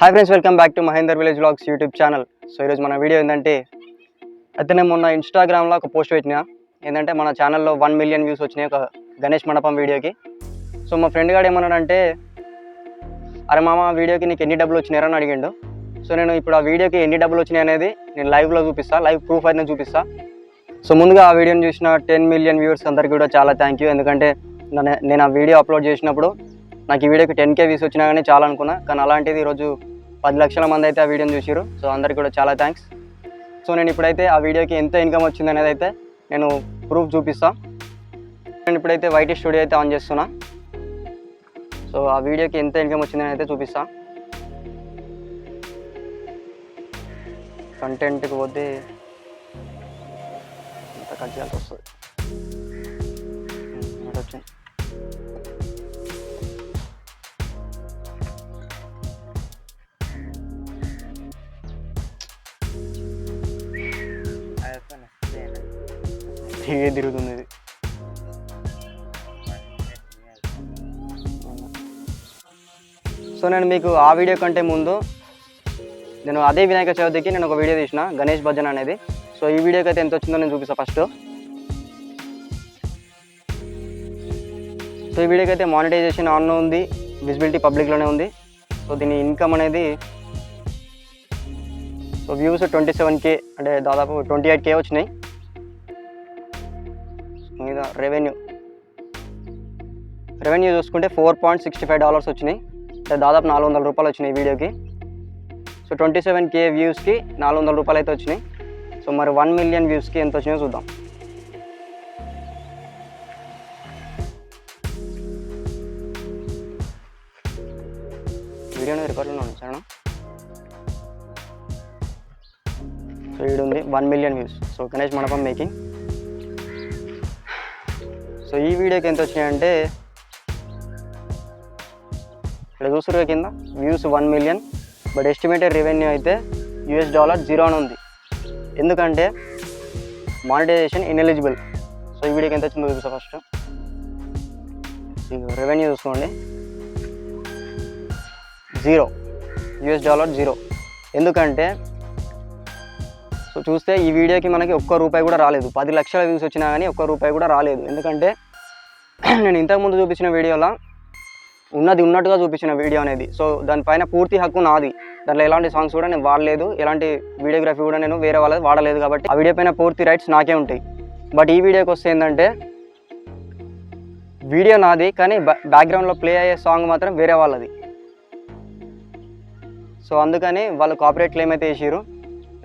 Hi friends welcome back to Mahender village blogs YouTube channel so ఈరోజు మన video ఏంటంటే అయితే నేను మొన్న ఇన్స్టాగ్రామ్లో ఒక పోస్ట్ పెట్టిన. ఏంటంటే మన ఛానల్లో వన్ మిలియన్ వ్యూస్ వచ్చినాయి ఒక గణేష్ మండపం వీడియోకి సో మా ఫ్రెండ్ గారు ఏమన్నాడంటే అరే మామ వీడియోకి నీకు ఎన్ని డబ్బులు వచ్చినాయని అని అడిగిండు. సో నేను ఇప్పుడు ఆ వీడియోకి ఎన్ని డబ్బులు వచ్చినాయి అనేది నేను లైవ్లో చూపిస్తా. లైవ్ ప్రూఫ్ అయితే చూపిస్తా. సో ముందుగా ఆ వీడియోని చూసిన టెన్ మిలియన్ వ్యూవర్స్ అందరికీ కూడా చాలా థ్యాంక్ యూ ఎందుకంటే నేను ఆ వీడియో అప్లోడ్ చేసినప్పుడు నాకు ఈ వీడియోకి టెన్ కే వ్యూస్ వచ్చినా కానీ చాలా అనుకున్నా. కానీ అలాంటిది ఈరోజు పది లక్షల మంది అయితే ఆ వీడియోని చూసారు సో అందరికీ కూడా చాలా థ్యాంక్స్ సో నేను ఇప్పుడైతే ఆ వీడియోకి ఎంత ఇన్కమ్ వచ్చింది అనేది అయితే నేను ప్రూఫ్ చూపిస్తాను నేను ఇప్పుడైతే వైటి స్టూడియో అయితే ఆన్ చేస్తున్నా. సో ఆ వీడియోకి ఎంత ఇన్కమ్ వచ్చిందని అయితే చూపిస్తా. కంటెంట్కి పోతే ఎంత కట్ చేయాల్సి వస్తుంది. వచ్చింది తిరిగే తిరుగుతుంది ఇది సో నేను మీకు ఆ వీడియో కంటే ముందు నేను అదే వినాయక చవితికి నేను ఒక వీడియో తీసిన గణేష్ భజన్ అనేది. సో ఈ వీడియోకి అయితే ఎంత వచ్చిందో నేను చూపిస్తాను ఫస్ట్ సో ఈ వీడియోకి అయితే మానిటైజేషన్ ఆన్లో ఉంది విజిబిలిటీ పబ్లిక్లోనే ఉంది. సో దీని ఇన్కమ్ అనేది so views twenty seven K అంటే దాదాపు ట్వంటీ ఎయిట్ కే వచ్చినాయి. మీద రెవెన్యూ రెవెన్యూ చూసుకుంటే four point sixty five dollars వచ్చినాయి. అంటే దాదాపు నాలుగు వందల రూపాయలు వచ్చినాయి వీడియోకి. సో ట్వంటీ సెవెన్ కే వ్యూస్కి నాలుగు వందల రూపాయలు అయితే వచ్చినాయి. సో మరి వన్ మిలియన్ వ్యూస్కి ఎంత వచ్చినాయో చూద్దాం. వీడియో రికార్డులో ఉంది సో ఉంది one million views so Ganesh మండపం మేకింగ్ సో ఈ వీడియోకి ఎంత వచ్చినాయంటే ఇక్కడ చూసారు కింద views one million but estimated revenue అయితే యూఎస్ డాలర్ జీరో అని ఉంది. ఎందుకంటే మానిటైజేషన్ ఇన్ఎలిజిబుల్ సో ఈ వీడియోకి ఎంత వచ్చిందో చూపిస్తా ఫస్ట్ రెవెన్యూ చూసుకోండి. జీరో యూఎస్ డాలర్ జీరో ఎందుకంటే సో చూస్తే ఈ వీడియోకి మనకి ఒక్క రూపాయి కూడా రాలేదు. పది లక్షల వ్యూస్ వచ్చినా కానీ ఒక్క రూపాయి కూడా రాలేదు. ఎందుకంటే నేను ఇంతకుముందు చూపించిన వీడియోలో ఉన్నది ఉన్నట్టుగా చూపించిన వీడియో అనేది. సో దానిపైన పూర్తి హక్కు నాది. దాంట్లో ఎలాంటి సాంగ్స్ కూడా నేను వాడలేదు. ఎలాంటి వీడియోగ్రఫీ కూడా నేను వేరే వాళ్ళది వాడలేదు కాబట్టి ఆ వీడియో పైన పూర్తి రైట్స్ నాకే ఉంటాయి. బట్ ఈ వీడియోకి వస్తే ఏంటంటే వీడియో నాది కానీ బ్యాక్గ్రౌండ్లో ప్లే అయ్యే సాంగ్ మాత్రం వేరే వాళ్ళది. సో అందుకని వాళ్ళు కాపరేట్లు ఏమైతే వేసారు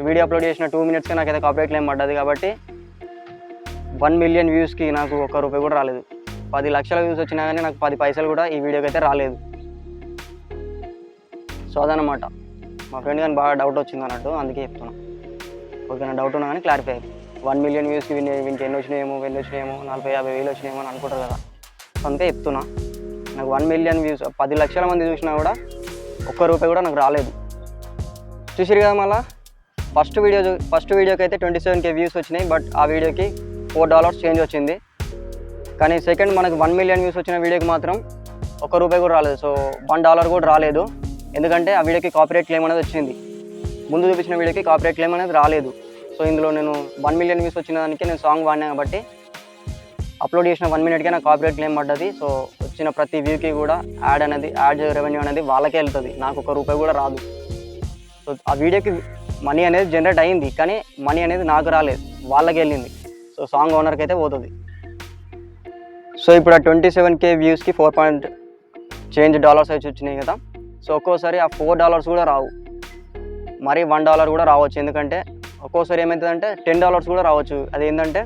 వీడియో అప్లోడ్ చేసిన టూ మినిట్స్కి నాకైతే కాపీరైట్ క్లెయిమ్ పడ్డది కాబట్టి వన్ మిలియన్ వ్యూస్కి నాకు ఒక్క రూపాయి కూడా రాలేదు. పది లక్షల వ్యూస్ వచ్చినా కానీ నాకు పది పైసలు కూడా ఈ వీడియోకి అయితే రాలేదు. సో అదనమాట మా ఫ్రెండ్ కానీ బాగా డౌట్ వచ్చింది అన్నట్టు అందుకే చెప్తున్నాను ఓకే నా డౌట్ ఉన్నా కానీ క్లారిఫై వన్ మిలియన్ వ్యూస్కి విన్ వీనికి ఎన్ని వచ్చినాయేమో ఎన్ని వచ్చినాయేమో నలభై యాభై వేలు వచ్చినాయేమో అని అనుకుంటారు కదా. సో అందుకే చెప్తున్నా. నాకు వన్ మిలియన్ వ్యూస్ పది లక్షల మంది చూసినా కూడా ఒక్క రూపాయి కూడా నాకు రాలేదు. చూసిరు కదా మళ్ళీ? ఫస్ట్ వీడియో ఫస్ట్ వీడియోకి అయితే ట్వంటీ సెవెన్ కే వ్యూస్ వచ్చినాయి బట్ ఆ వీడియోకి ఫోర్ డాలర్స్ చేంజ్ వచ్చింది. కానీ సెకండ్ మనకి వన్ మిలియన్ వ్యూస్ వచ్చిన వీడియోకి మాత్రం ఒక్క రూపాయి కూడా రాలేదు. సో వన్ డాలర్ కూడా రాలేదు. ఎందుకంటే ఆ వీడియోకి కాపీరేట్ క్లెయిమ్ అనేది వచ్చింది. ముందు చూపించిన వీడియోకి కాపీరేట్ క్లెయిమ్ అనేది రాలేదు. సో ఇందులో నేను వన్ మిలియన్ వ్యూస్ వచ్చిన దానికి నేను సాంగ్ వాడినా కాబట్టి అప్లోడ్ చేసిన వన్ మినిట్కే నాకు కాపీరేట్ క్లెయిమ్ పడ్డది. సో వచ్చిన ప్రతి వ్యూకి కూడా యాడ్ అనేది యాడ్ రెవెన్యూ అనేది వాళ్ళకే వెళ్తుంది. నాకు ఒక రూపాయి కూడా రాదు. సో ఆ వీడియోకి మనీ అనేది జనరేట్ అయింది కానీ మనీ అనేది నాకు రాలేదు వాళ్ళకి వెళ్ళింది. సో సాంగ్ ఓనర్కి అయితే పోతుంది. సో ఇప్పుడు ఆ ట్వంటీ సెవెన్ కే వ్యూస్కి ఫోర్ పాయింట్ చేంజ్ డాలర్స్ అయితే వచ్చినాయి కదా. సో ఒక్కోసారి ఆ ఫోర్ డాలర్స్ కూడా రావు. మరి వన్ డాలర్ కూడా రావచ్చు ఎందుకంటే ఒక్కోసారి ఏమవుతుందంటే టెన్ డాలర్స్ కూడా రావచ్చు. అది ఏంటంటే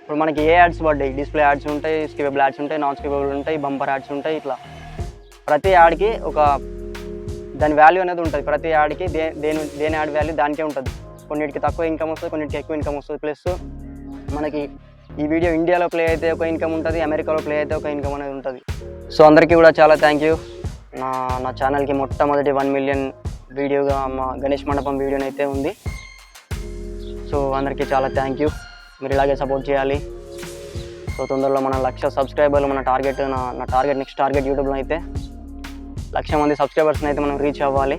ఇప్పుడు మనకి ఏ యాడ్స్ పడ్డాయి? డిస్ప్లే యాడ్స్ ఉంటాయి స్కిపబుల్ యాడ్స్ ఉంటాయి నాన్ స్కిపబుల్ ఉంటాయి బంపర్ యాడ్స్ ఉంటాయి ఇట్లా. ప్రతి యాడ్కి ఒక దాని వాల్యూ అనేది ఉంటుంది. ప్రతి యాడ్కి దే దేని దేని యాడ్ వాల్యూ దానికే ఉంటుంది. కొన్నిటికి తక్కువ ఇన్కమ్ వస్తుంది కొన్నిటికి ఎక్కువ ఇన్కమ్ వస్తుంది. ప్లస్ మనకి ఈ వీడియో ఇండియాలో ప్లే అయితే ఒక ఇన్కమ్ ఉంటుంది అమెరికాలో ప్లే అయితే ఒక ఇన్కమ్ అనేది ఉంటుంది. సో అందరికీ కూడా చాలా థ్యాంక్ యూ నా నా ఛానల్కి మొట్టమొదటి వన్ మిలియన్ వీడియోగా మా గణేష్ మండపం వీడియోని అయితే ఉంది. సో అందరికీ చాలా థ్యాంక్ యూ మీరు ఇలాగే సపోర్ట్ చేయాలి. సో తొందరలో మన లక్ష సబ్స్క్రైబర్లు మన టార్గెట్ నా నా టార్గెట్ నెక్స్ట్ టార్గెట్ యూట్యూబ్లో అయితే లక్ష మంది సబ్స్క్రైబర్స్ని అయితే మనం రీచ్ అవ్వాలి.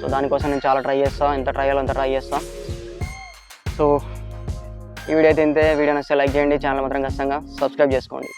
సో దానికోసం నేను చాలా ట్రై చేస్తాను ఎంత ట్రై చేయాలో అంత ట్రై చేస్తాను సో ఈ వీడియో అయితే ఇంతే. వీడియో నచ్చితే లైక్ చేయండి. ఛానల్ మాత్రం ఖచ్చితంగా సబ్స్క్రైబ్ చేసుకోండి.